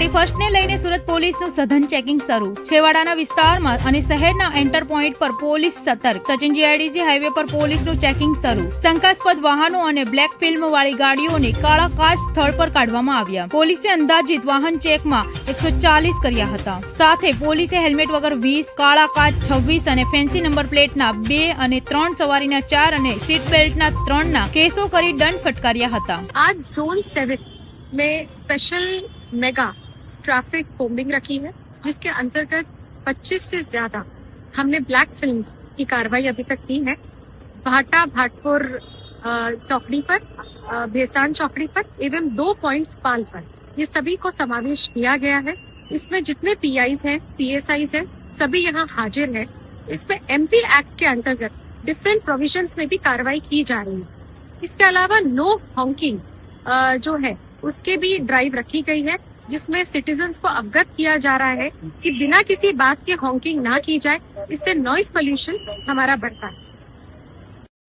Thirty ફર્સ્ટને લઈને સુરત પોલીસનું સઘન ચેકિંગ શરૂ છેવાડાના વિસ્તારમાં અને શહેરના એન્ટર પોઈન્ટ પર પોલીસ સતર્ક સચિન જીઆઈડીસી હાઈવે પર પોલીસનું ચેકિંગ શરૂ શંકાસ્પદ વાહનો અને બ્લેક ફિલ્મ વાળી ગાડીઓને કાળા કાચ સ્થળ પર કાઢવામાં આવ્યા પોલીસે અંદાજિત વાહન ચેકમાં એકસો ચાલીસ કર્યા હતા સાથે પોલીસે હેલ્મેટ વગર વીસ કાળા કાચ છવ્વીસ અને ફેન્સી નંબર પ્લેટના બે અને ત્રણ સવારીના ચાર અને સીટ બેલ્ટના ત્રણના કેસો કરી દંડ ફટકાર્યા હતા आज जोन सेवन में स्पेशल मेगा ट्रैफ़िक कोम्बिंग रखी है, जिसके अंतर्गत 25 से ज़्यादा हमने ब्लैक फिल्म्स की कार्रवाई अभी तक की है। भाटा, भाटपुर चौकड़ी पर भेसान चौकड़ी पर, एवं दो पॉइंट्स पाल पर। ये सभी को समावेश किया गया है। इसमें जितने पी आईज है पी हैं पीएसआईज हैं, सभी यहाँ हाजिर है। इसमें एमपी एक्ट के अंतर्गत डिफरेंट प्रोविजंस में भी कार्रवाई की जा रही है। इसके अलावा नो हॉन्किंग जो है, उसके भी ड्राइव रखी गई है। जिसमें सिटीजन्स को अवगत किया जा रहा है कि बिना किसी बात के हॉकिंग ना की जाए, इससे नॉइस पोल्यूशन हमारा बढ़ता है।